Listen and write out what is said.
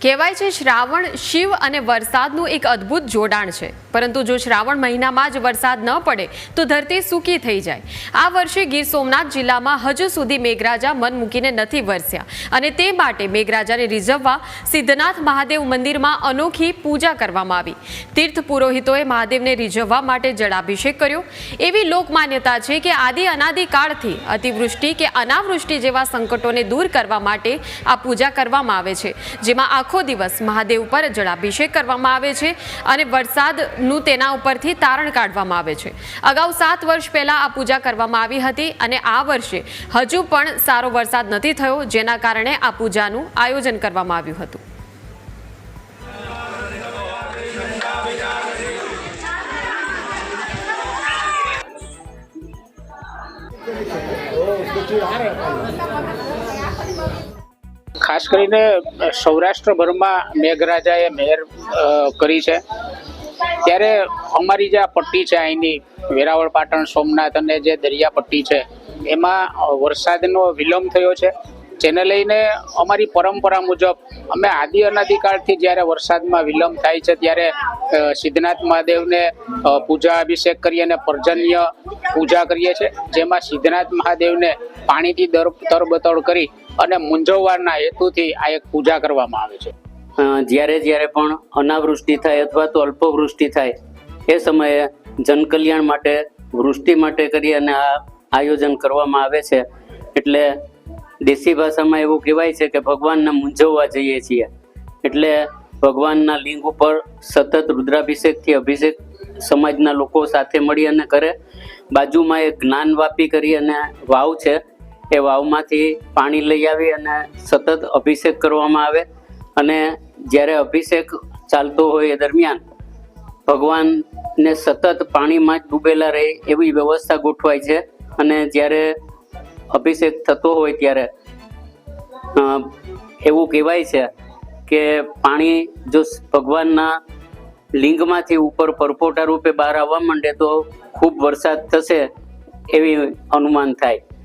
કહેવાય છે, શ્રાવણ, શિવ અને વરસાદનું એક અદ્ભુત જોડાણ છે. પરંતુ જો શ્રાવણ મહિનામાં જ વરસાદ ન પડે, તો ધરતી સૂકી થઈ જાય. આ વર્ષે ગીર સોમનાથ જિલ્લામાં હજુ સુધી મેઘરાજા મન મૂકીને નથી વરસ્યા. અને તે માટે મેઘરાજાને રીઝવવા સિદ્ધનાથ મહાદેવ મંદિરમાં અનોખી પૂજા કરવામાં આવી. તીર્થ પુરોહિતોએ મહાદેવને રીઝવવા માટે જળાભિષેક કર્યો. એવી લોકમાન્યતા છે કે આદિ અનાદિ કાળથી અતિવૃષ્ટિ કે અનાવૃષ્ટિ જેવા સંકટોને દૂર કરવા માટે આ પૂજા કરવામાં આવે છે, જેમાં આખો દિવસ મહાદેવ પર જળાભિષેક કરવામાં આવે છે અને વરસાદનું તેના ઉપરથી તારણ કાઢવામાં આવે છે. અગાઉ સાત વર્ષ પહેલા આ પૂજા કરવામાં આવી હતી અને આ વર્ષે હજુ પણ સારો વરસાદ નથી થયો, જેના કારણે આ પૂજાનું આયોજન કરવામાં આવ્યું હતું. ખાસ કરીને સૌરાષ્ટ્રભરમાં મેઘરાજાએ મહેર કરી છે. ત્યારે અમારી જે આ પટ્ટી છે અહીંની, વેરાવળ પાટણ, સોમનાથ અને જે દરિયા પટ્ટી છે, એમાં વરસાદનો વિલંબ થયો છે. જેને લઈને અમારી પરંપરા મુજબ અમે આદિ અનાદિકાળથી જ્યારે વરસાદમાં વિલંબ થાય છે, ત્યારે સિદ્ધનાથ મહાદેવને પૂજા અભિષેક કરી અને પર્જન્ય પૂજા કરીએ છીએ, જેમાં સિદ્ધનાથ મહાદેવને પાણીથી દર તરબતળ કરી અને મૂંઝવવાના હેતુથી આ એક પૂજા કરવામાં આવે છે. જ્યારે જ્યારે પણ અનાવૃષ્ટિ થાય અથવા તો અલ્પવૃષ્ટિ થાય, એ સમયે જનકલ્યાણ માટે વૃષ્ટિ માટે કરી અને આ આયોજન કરવામાં આવે છે. એટલે દેશી ભાષામાં એવું કહેવાય છે કે ભગવાનને મૂંઝવવા જઈએ છીએ. એટલે ભગવાનના લિંગ ઉપર સતત રુદ્રાભિષેકથી અભિષેક સમાજના લોકો સાથે મળી અને કરે. બાજુમાં એક જ્ઞાનવાપી કરી અને વાવ છે. એ વાવમાંથી પાણી લઈ આવી અને સતત અભિષેક કરવામાં આવે. અને જ્યારે અભિષેક ચાલતો હોય એ દરમિયાન ભગવાનને સતત પાણીમાં જ ડૂબેલા રહે એવી વ્યવસ્થા ગોઠવાય છે. અને જ્યારે અભિષેક થતો હોય ત્યારે એવું કહેવાય છે કે પાણી જો ભગવાનના લિંગમાંથી ઉપર પરપોટા રૂપે બહાર આવવા માંડે તો ખૂબ વરસાદ થશે એવી અનુમાન થાય.